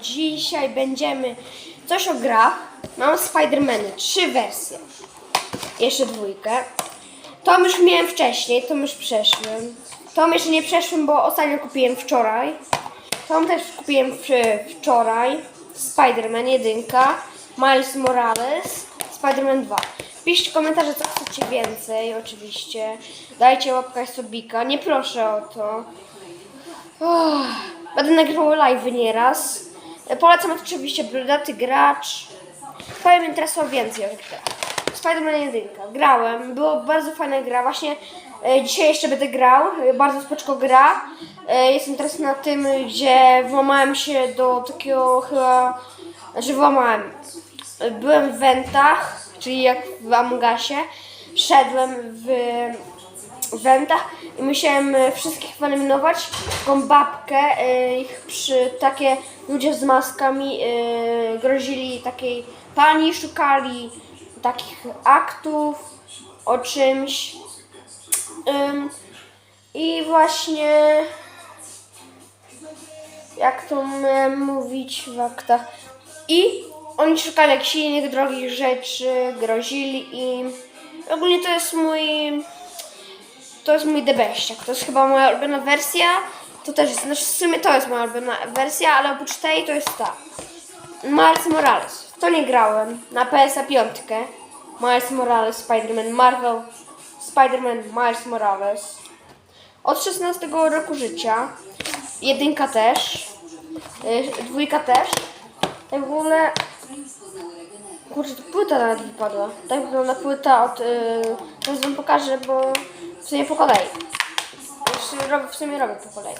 dzisiaj będziemy coś o grach. Mam Spider-Many, trzy wersje. Jeszcze dwójkę. Tom już miałem wcześniej, Tom już przeszłem. Tom jeszcze nie przeszłem, bo ostatnio kupiłem wczoraj. Tom też kupiłem wczoraj. Spider-Man 1, Miles Morales, Spider-Man 2. Piszcie komentarze, co chcecie więcej, oczywiście. Dajcie łapkę subika, nie proszę o to. Uff, Będę nagrywał live nieraz. Polecam oczywiście Brodaty Gracz. Powiem interesował więcej o tych grach. Spider-Man 1. Grałem, było bardzo fajna gra. Właśnie e, dzisiaj jeszcze będę grał. Bardzo spoczko gra. E, jestem teraz na tym, gdzie włamałem się do takiego chyba... Znaczy włamałem. Byłem w Wentach, czyli jak w Amogasie. Szedłem w wentach i musiałem e, wszystkich wyeliminować. Taką babkę, e, ich przy takie ludzie z maskami e, grozili takiej pani, szukali takich aktów o czymś. Ym, I właśnie jak to mówić w aktach. I oni szukali jakichś innych drogich rzeczy, grozili im. Ogólnie to jest mój to jest mój debeściak. To jest chyba moja ulubiona wersja. To też jest, znaczy w sumie to jest moja ulubiona wersja, ale oprócz tej to jest ta. Miles Morales. To nie grałem. Na PSA 5. Miles Morales, Spider-Man, Marvel, Spider-Man, Miles Morales. Od 16 roku życia. Jedynka też. Yy, dwójka też. Tak w ogóle Kurczę, to płyta nawet wypadła. Tak wygląda płyta od... Yy, teraz wam pokażę, bo w sumie po kolei. Jeszcze robię, w sumie robię po kolei.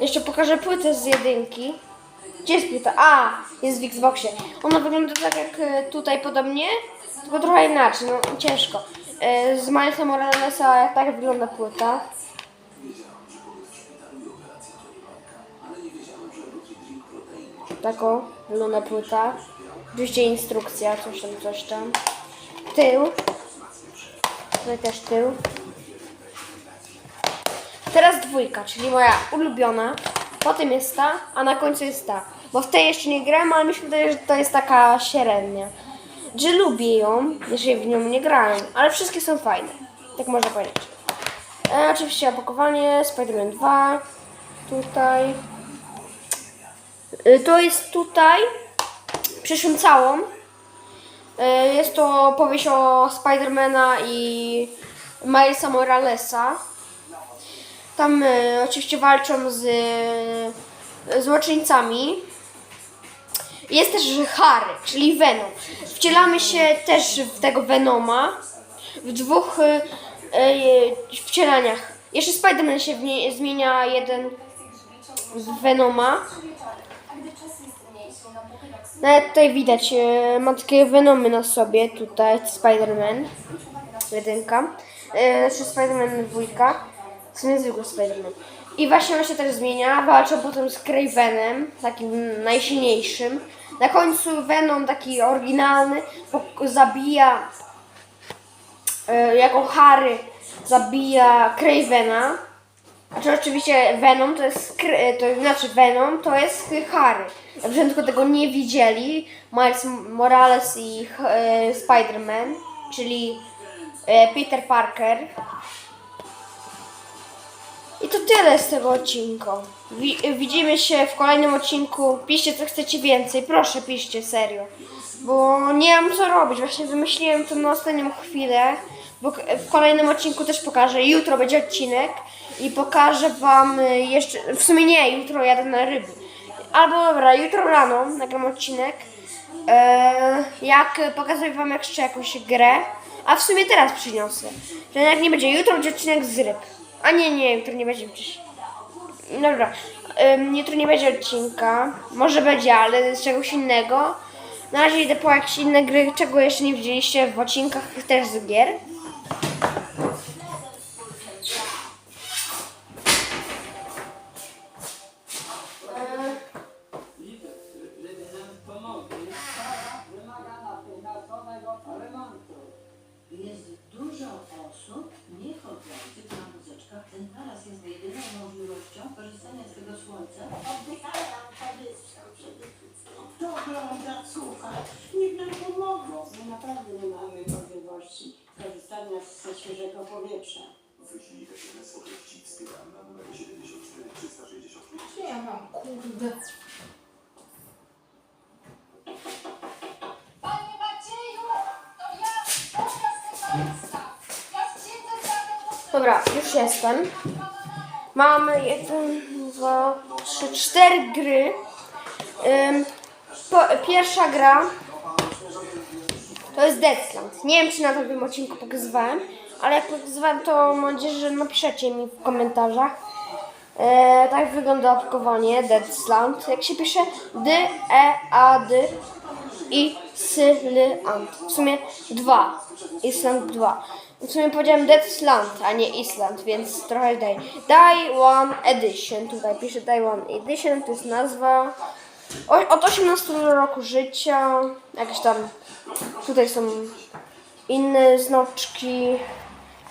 Jeszcze pokażę płytę z jedynki. Gdzie jest płyta? A, jest w Xboxie. Ona wygląda tak jak y, tutaj podobnie, tylko trochę inaczej, no ciężko. Y, z Milesa Moralesa tak wygląda płyta. Taką wygląda płyta. Oczywiście instrukcja, coś tam, coś tam. Tył. Tutaj też tył. Teraz dwójka, czyli moja ulubiona. Potem jest ta, a na końcu jest ta. Bo w tej jeszcze nie grałem, ale mi się wydaje, że to jest taka średnia. Że lubię ją, jeżeli w nią nie grałem, ale wszystkie są fajne. Tak można powiedzieć. E, oczywiście opakowanie, Spider-Man 2. Tutaj. E, to jest tutaj. Przyszłym całą. E, Jest to opowieść o Spidermana i Milesa Moralesa. Tam e, oczywiście walczą z e, złoczyńcami. Jest też Harry, czyli Venom. Wcielamy się też w tego Venoma w dwóch e, e, wcielaniach. Jeszcze Spiderman się nie, zmienia jeden z Venoma. Nawet tutaj widać, e, ma takie Venomy na sobie, tutaj Spider-Man, jedynka, e, znaczy Spider-Man dwójka, zwykły Spider-Man. I właśnie on się też zmienia, walczą potem z Cravenem, takim najsilniejszym. Na końcu Venom, taki oryginalny, zabija, e, jako Harry, zabija Cravena. Znaczy oczywiście Venom to jest, kr- to znaczy Venom to jest Harry. Na początku tego nie widzieli. Miles Morales i e, Spider-Man, czyli e, Peter Parker. I to tyle z tego odcinka. Wi- widzimy się w kolejnym odcinku. Piszcie co chcecie więcej. Proszę piszcie serio. Bo nie mam co robić. Właśnie wymyśliłem to na ostatnią chwilę. Bo w kolejnym odcinku też pokażę. Jutro będzie odcinek. I pokażę wam y, jeszcze. W sumie nie, jutro jadę na ryby. Albo dobra, jutro rano nagram odcinek. E, jak pokazuję wam jeszcze jakąś grę. A w sumie teraz przyniosę. Że jak nie będzie jutro, będzie odcinek z ryb. A nie, nie, jutro nie będzie gdzieś. Dobra, ym, jutro nie będzie odcinka. Może będzie, ale z czegoś innego. Na razie idę po jakieś inne gry, czego jeszcze nie widzieliście w odcinkach też z gier. Jest dużo osób niechodzących na. Ten taras jest jedyną możliwością korzystania z tego słońca. Oddychałam powietrzem przede wszystkim. Prawda, słuchaj, niech nam pomogą. My naprawdę nie mamy możliwości korzystania ze świeżego powietrza. Wyślij SMS o treści wspieramy na numer 74 365. Gdzie ja mam, kurde? Dobra, już jestem. Mamy jeden, dwa, trzy, cztery gry. Ym, po, pierwsza gra to jest Deathland. Nie wiem, czy na tym odcinku pokazywałem, ale jak pokazywałem, to mam nadzieję, że napiszecie mi w komentarzach. E, tak wygląda opakowanie Deathland. Jak się pisze D, E, A, D i Sylant. W sumie dwa. Island 2. W sumie powiedziałem Deathland, a nie Island, więc trochę daj. Day One Edition. Tutaj pisze Day One Edition, to jest nazwa. O, od 18 roku życia. Jakieś tam. Tutaj są inne znaczki.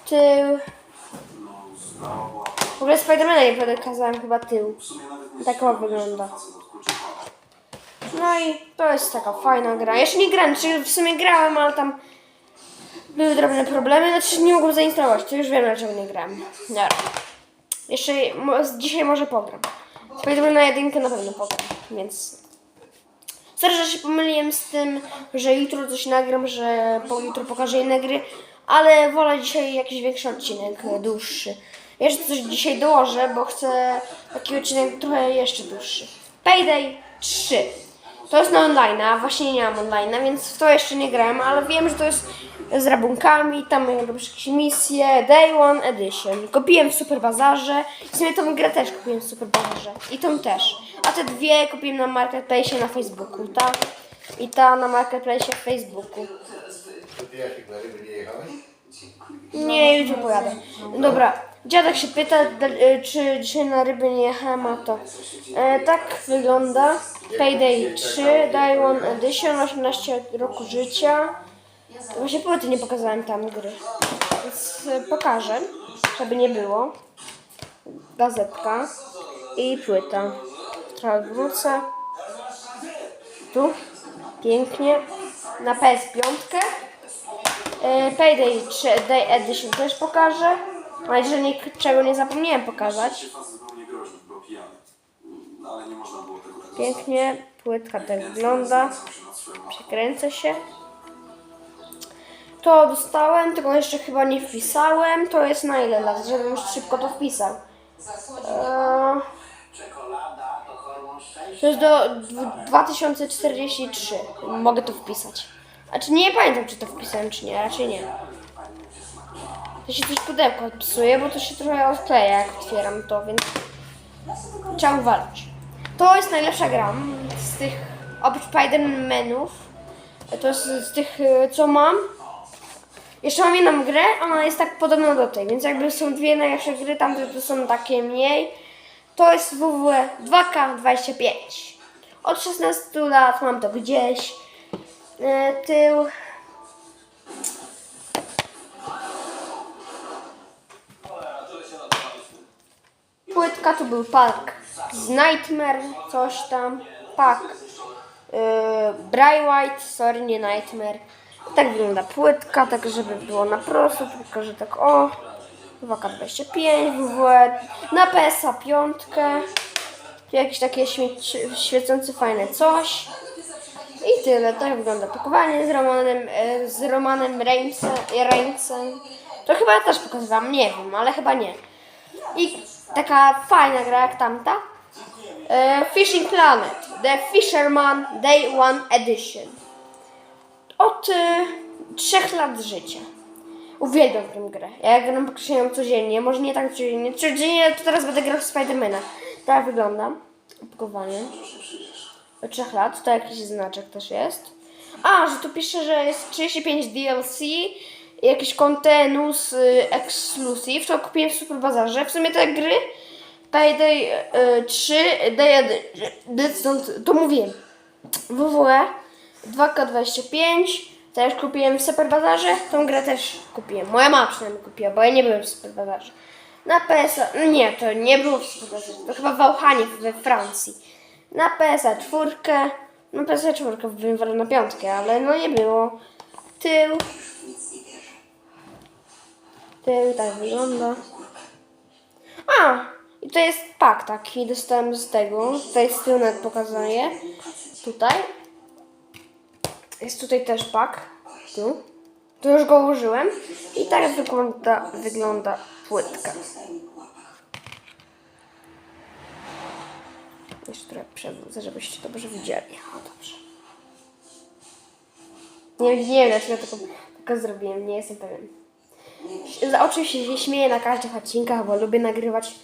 Tył. W ogóle Spidermana nie pokazałem chyba tył. Tak on wygląda. No i to jest taka fajna gra. Jeszcze nie grałem, czy w sumie grałem, ale tam były drobne problemy, znaczy nie mogłem zainstalować, to już wiem dlaczego nie grałem. Dobra. Jeszcze dzisiaj może pogram. Spiderman na jedynkę na pewno pogram, więc... Sorry, że się pomyliłem z tym, że jutro coś nagram, że po, jutro pokażę inne gry, ale wolę dzisiaj jakiś większy odcinek, dłuższy. Jeszcze coś dzisiaj dołożę, bo chcę taki odcinek trochę jeszcze dłuższy. Payday 3. To jest na online, a właśnie nie mam online, więc w to jeszcze nie grałem, ale wiem, że to jest z rabunkami, tam robisz jakieś misje, Day One Edition. Kupiłem w Super Bazarze, w sumie tą grę też kupiłem w Super Bazarze i tą też. A te dwie kupiłem na Marketplace na Facebooku, ta i ta na Marketplace w Facebooku. Nie jechałeś? Nie, pojadę. Dobra, dziadek się pyta, y, czy dzisiaj na ryby nie jechałem, a to e, tak wygląda. Payday 3, Day One Edition, 18 roku życia. Właśnie płyty nie pokazałem tam gry, więc e, pokażę, żeby nie było. Gazetka i płyta. Trochę wrócę. Tu, pięknie. Na PS5. E, Payday 3 Day Edition też pokażę. Mam nadzieję, że niczego nie zapomniałem pokazać. Pięknie, płytka tak wygląda. Przekręcę się. To dostałem, tego jeszcze chyba nie wpisałem. To jest na ile lat, żebym już szybko to wpisał. Eee, to jest do dw- 2043. Mogę to wpisać. A czy nie pamiętam, czy to wpisałem, czy nie. Raczej nie. To się coś pudełko psuje, bo to się trochę odkleja, jak otwieram to, więc trzeba uważać. To jest najlepsza gra z tych, oprócz Spider-Manów, to jest z tych, co mam. Jeszcze mam jedną grę, ona jest tak podobna do tej, więc jakby są dwie najlepsze gry, tamte to są takie mniej. To jest WWE 2K25. Od 16 lat mam to gdzieś. E, Tył. Płytka to był pak z Nightmare, coś tam. Pak. Yy, Bray White, sorry, nie Nightmare. Tak wygląda płytka, tak żeby było na prosto, tylko że tak o. 2K25, WWE, na PSA 5. Tu jakieś takie śmieci, świecące fajne coś. I tyle, tak wygląda pakowanie z Romanem, e, z Romanem. Reignsem. To chyba ja też pokazywałam, nie wiem, ale chyba nie. I taka fajna gra jak tamta. E, Fishing Planet, The Fisherman Day One Edition. Od e, trzech lat życia. Uwielbiam tę grę. Ja gram praktycznie ją codziennie, może nie tak codziennie. Codziennie to teraz będę grał w Spidermana. Tak wygląda. Opakowanie. Od trzech lat, to jakiś znaczek też jest. A, że tu pisze, że jest 35 DLC, jakiś Contenus y, Exclusive, to kupiłem w Super Bazarze. W sumie te gry, Payday y, 3, Day Deadstone, to mówiłem. WWE 2K25, też kupiłem w Super Bazarze, tą grę też kupiłem. Moja mama przynajmniej kupiła, bo ja nie byłem w Super Bazarze. Na PSA, no nie, to nie było w Super Bazarze, to chyba w we Francji. Na PSA 4, No PS4 wywalę na piątkę, ale no nie było. Tył. Tył tak wygląda. A! I to jest pak taki, dostałem z tego. Tutaj z tyłu nawet pokazuję. Tutaj. Jest tutaj też pak. Tu. Tu już go użyłem. I tak wygląda, wygląda płytka. Jeszcze trochę przewrócę, żebyście dobrze widzieli. O, dobrze. Nie, wiem, dlaczego tylko, tylko zrobiłem, nie jestem pewien. Za- Oczywiście się śmieję na każdych odcinkach, bo lubię nagrywać.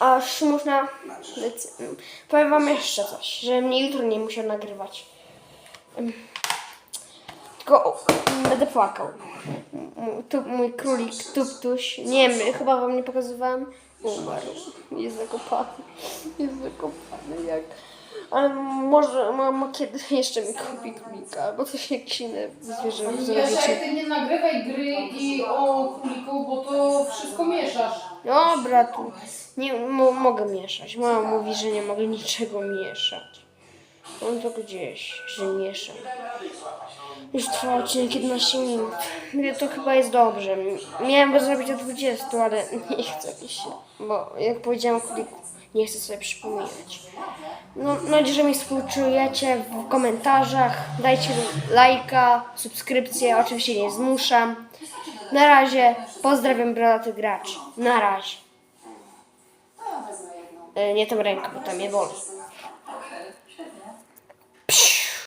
Aż można. Powiem Wam jeszcze coś, że mnie jutro nie musiał nagrywać. Tylko o, będę płakał. M- Tu mój królik Tuptuś, nie wiem, chyba Wam nie pokazywałem. Umarł. Jest zakopany. Jest zakopany jak. Ale może mama kiedyś jeszcze mi kupi królika, bo to się jakiś inny zwierzę Mieszaj, zrobicie. ty nie nagrywaj gry i o króliku, bo to wszystko mieszasz. Dobra, tu nie mo, mogę mieszać. Mama mówi, że nie mogę niczego mieszać. On to gdzieś, że mieszam. Już trwa odcinek 11 minut. To chyba jest dobrze. Miałem go zrobić o 20, ale nie chcę mi się. Bo jak powiedziałam kuliku, nie chcę sobie przypominać. No, mam nadzieję, że mi współczujecie w komentarzach. Dajcie lajka, subskrypcję. Oczywiście nie zmuszam. Na razie pozdrawiam brataty graczy. Na razie. E, Nie tą ręką, bo tam mnie boli.